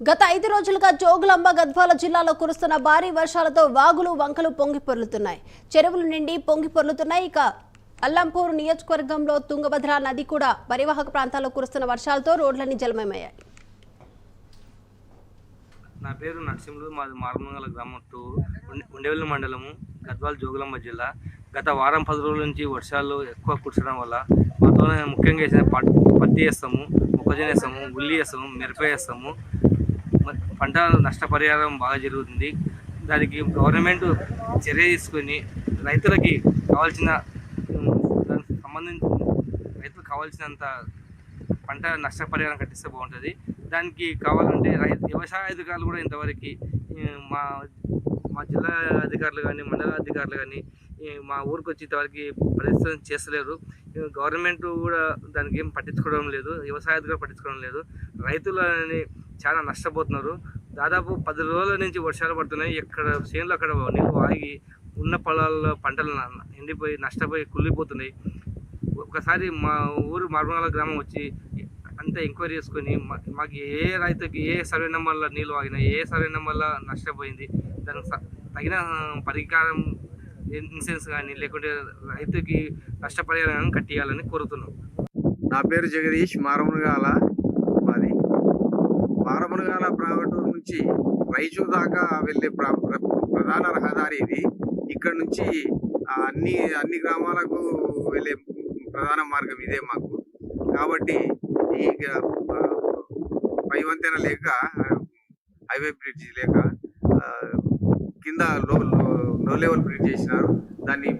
గత ఐదు రోజులుగా జోగులాంబ గద్వాల జిల్లాలో కురుస్తున్న భారీ వర్షాలతో వాగులు వంకలు పొంగి పొర్లుతున్నాయి. చెరువులు నిండి పొంగి పొర్లుతున్నాయి. ఇక అల్లంపూర్ నియోజకవర్గంలో తుంగభద్ర నది కూడా పరివాహక ప్రాంతాల్లో కురుస్తున్న వర్షాలతో రోడ్లన్నీ జలమయమయ్యాయి. నా పేరు నరసింహుడు. మాది మారమంగళ గ్రామం టూ ఉండేవెల్లి మండలము గద్వాల జోగులమ్మ జిల్లా. గత వారం పది రోజుల నుంచి వర్షాలు ఎక్కువ కురచడం వల్ల వాతావరణం ముఖ్యంగా వేసిన పత్తి వేస్తాము మొక్కజొన్న వేస్తాము ఉల్లి వేస్తాము మిరప వేస్తాము. పంట నష్టపరిహారం బాగా జరుగుతుంది. దానికి గవర్నమెంట్ చర్య తీసుకొని రైతులకి కావాల్సిన దానికి సంబంధించి రైతులకు కావాల్సినంత పంట నష్టపరిహారం కట్టిస్తే బాగుంటుంది. దానికి కావాలంటే రైతు వ్యవసాయ అధికారులు కూడా ఇంతవరకు మా మా జిల్లా అధికారులు కానీ మండల అధికారులు కానీ మా ఊరికి వచ్చి ఇంతవరకు పరిస్థితి చేస్తలేరు. గవర్నమెంట్ కూడా దానికి ఏం పట్టించుకోవడం లేదు వ్యవసాయ అధికారులు పట్టించుకోవడం లేదు. రైతులని చాలా నష్టపోతున్నారు. దాదాపు పది రోజుల నుంచి వర్షాలు పడుతున్నాయి. ఎక్కడ చేనులు అక్కడ నీళ్ళు ఆగి ఉన్న పొలాల్లో పంటలు ఎండిపోయి నష్టపోయి కుళ్ళిపోతున్నాయి. ఒకసారి మా ఊరు మార్మల గ్రామం వచ్చి అంతా ఎంక్వైరీ చేసుకొని మా- మాకు ఏ రైతుకి ఏ సర్వే నెంబర్లో నీళ్ళు ఆగినాయి ఏ సర్వే నెంబర్లో నష్టపోయింది దానికి తగిన పరికారం ఇన్సూరెన్స్ కానీ లేకుంటే రైతుకి నష్టపరిహారం కానీ కట్టియాలని కోరుతున్నాం. నా పేరు జగదీష్ మారమునగాల మాది. మారమునగాల ప్రాగటూరు నుంచి రైచూర్ దాకా వెళ్ళే ప్రధాన రహదారి ఇది. ఇక్కడ నుంచి అన్ని అన్ని గ్రామాలకు వెళ్ళే ప్రధాన మార్గం ఇదే మాకు. కాబట్టి ఈ పై వంతెన లేక హైవే బ్రిడ్జ్ లేక కింద లో లో- లో లెవెల్ బ్రిడ్జ్ చేసినారు దాన్ని